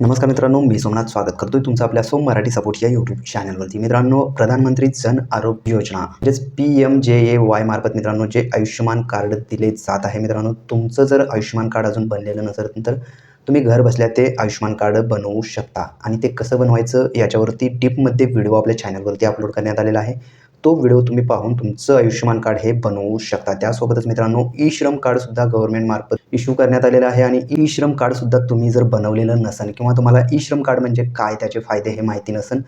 नमस्कार मित्रांनो मी सोमनाथ स्वागत करतोय तुमचं आपल्या सोम मराठी सपोर्ट या यूट्यूब चॅनलवरती मित्रांनो प्रधानमंत्री जन आरोग्य योजना म्हणजेच पी एम जे ए वाय मार्फत मित्रांनो जे आयुष्यमान कार्ड दिले जात आहे. मित्रांनो तुमचं जर आयुष्यमान कार्ड अजून बनलेलं नसेल तर तुम्ही घर बसल्या ते आयुष्यमान कार्ड बनवू शकता. आणि ते कसं बनवायचं याच्यावरती टिपमध्ये व्हिडिओ आपल्या चॅनलवरती अपलोड करण्यात आलेला आहे. तो व्हिडिओ तुम्ही पाहून तुमचं आयुष्यमान कार्ड हे बनवू शकता. त्यासोबतच मित्रांनो ई श्रम कार्डसुद्धा गव्हर्नमेंट मार्फत इश्यू करण्यात आलेलं आहे आणि ई श्रम कार्डसुद्धा तुम्ही जर बनवलेलं नसेल किंवा तुम्हाला ई श्रम कार्ड म्हणजे काय त्याचे फायदे हे माहिती नसेल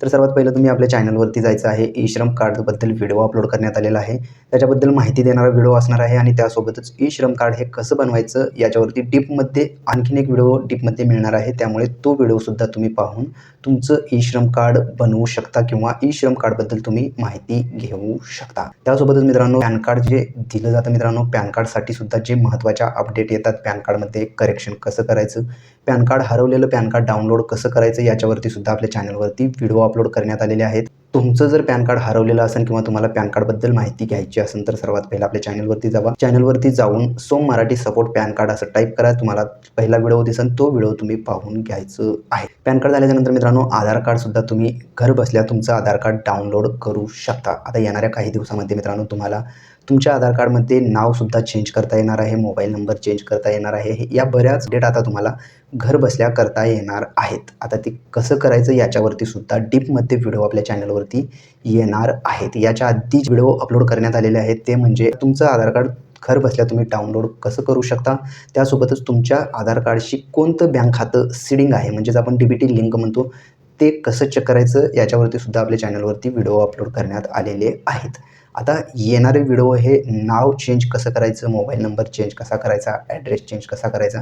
तर सर्वात पहिलं तुम्ही आपल्या चॅनलवरती जायचं आहे. ई श्रम कार्डबद्दल व्हिडिओ अपलोड करण्यात आलेला आहे. त्याच्याबद्दल माहिती देणारा व्हिडिओ असणार आहे आणि त्यासोबतच ई श्रम कार्ड हे कसं बनवायचं याच्यावरती डीपमध्ये आणखीन एक व्हिडिओ डीपमध्ये मिळणार आहे. त्यामुळे तो व्हिडिओसुद्धा तुम्ही पाहून तुमचं ई श्रम कार्ड बनवू शकता किंवा ई श्रम कार्डबद्दल तुम्ही माहिती घेऊ शकता. त्यासोबतच मित्रांनो पॅन कार्ड जे दिलं जातं मित्रांनो पॅन कार्डसाठी सुद्धा जे महत्त्वाच्या अपडेट येतात पॅन कार्डमध्ये करेक्शन कसं करायचं पॅन कार्ड हरवलेलं पॅन कार्ड डाउनलोड कसं करायचं याच्यावरती सुद्धा आपल्या चॅनलवरती व्हिडिओ अपलोड करण्यात आलेले आहेत. तुमचं जर पॅन कार्ड हरवलेलं असेल किंवा तुम्हाला पॅन कार्डबद्दल माहिती घ्यायची असेल तर सर्वात पहिला आपल्या चॅनलवरती जावा. चॅनलवरती जाऊन Som Marathi support PAN card असं टाईप करा. तुम्हाला पहिला व्हिडिओ दिसेल तो व्हिडिओ तुम्ही पाहून घ्यायचं आहे. पॅन कार्ड झाल्याच्यानंतर मित्रांनो आधार कार्डसुद्धा तुम्ही घर बसल्या तुमचं आधार कार्ड डाउनलोड करू शकता. आता येणाऱ्या काही दिवसामध्ये मित्रांनो तुम्हाला तुमच्या आधार कार्डमध्ये नावसुद्धा चेंज करता येणार आहे मोबाईल नंबर चेंज करता येणार आहे. हे- या बऱ्याच डेट आता तुम्हाला घर बसल्या करता येणार आहेत. आता ते कसं करायचं याच्यावरती सुद्धा डीपमध्ये व्हिडिओ आपल्या चॅनलवरती येणार आहेत. याच्या आधी व्हिडिओ अपलोड करण्यात आलेले आहेत ते म्हणजे तुमचं आधार कार्ड घर बसल्या तुम्ही डाउनलोड कसं करू शकता? त्यासोबतच तुमच्या आधार कार्डशी कोणतं बँक खातं सिडिंग आहे? म्हणजेच आपण डी बी टी लिंक म्हणतो ते कसं चेक करायचं याच्यावरती सुद्धा आपल्या चॅनलवरती व्हिडिओ अपलोड करण्यात आलेले आहेत. आता येणारे व्हिडिओ हे नाव चेंज कसं करायचं मोबाईल नंबर चेंज कसा करायचा ॲड्रेस चेंज कसा करायचा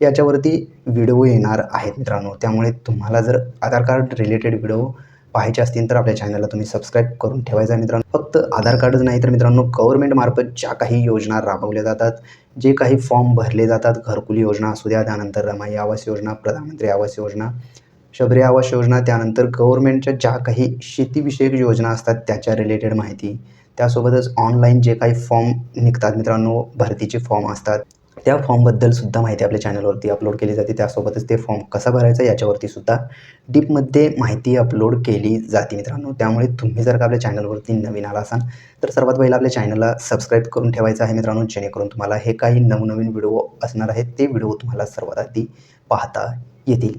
याच्यावरती व्हिडिओ येणार आहेत मित्रांनो. त्यामुळे तुम्हाला जर आधार कार्ड रिलेटेड व्हिडिओ पाहायचे असतील तर आपल्या चॅनलला तुम्ही सबस्क्राईब करून ठेवायचा मित्रांनो. फक्त आधार कार्डच नाही तर मित्रांनो गव्हर्नमेंटमार्फत ज्या काही योजना राबवल्या जातात जे काही फॉर्म भरले जातात घरकुली योजना असू द्या त्यानंतर रमाई आवास योजना प्रधानमंत्री आवास योजना शबरी आवास योजना त्यानंतर गव्हर्नमेंटच्या ज्या काही शेतीविषयक योजना असतात त्याच्या रिलेटेड माहिती. त्यासोबतच ऑनलाईन जे काही फॉर्म निघतात मित्रांनो भरतीचे फॉर्म असतात त्या फॉर्मबद्दल सुद्धा माहिती आपल्या चॅनलवरती अपलोड केली जाते. त्यासोबतच ते फॉर्म कसा भरायचा याच्यावरती सुद्धा डीपमध्ये माहिती अपलोड केली जाते मित्रांनो. त्यामुळे तुम्ही जर का आपल्या चॅनलवरती नवीन आला असाल तर सर्वात पहिला आपल्या चॅनलला सबस्क्राईब करून ठेवायचं आहे मित्रांनो जेणेकरून तुम्हाला हे काही नवनवीन व्हिडिओ असणार आहेत ते व्हिडिओ तुम्हाला सर्वात आधी पाहता येतील.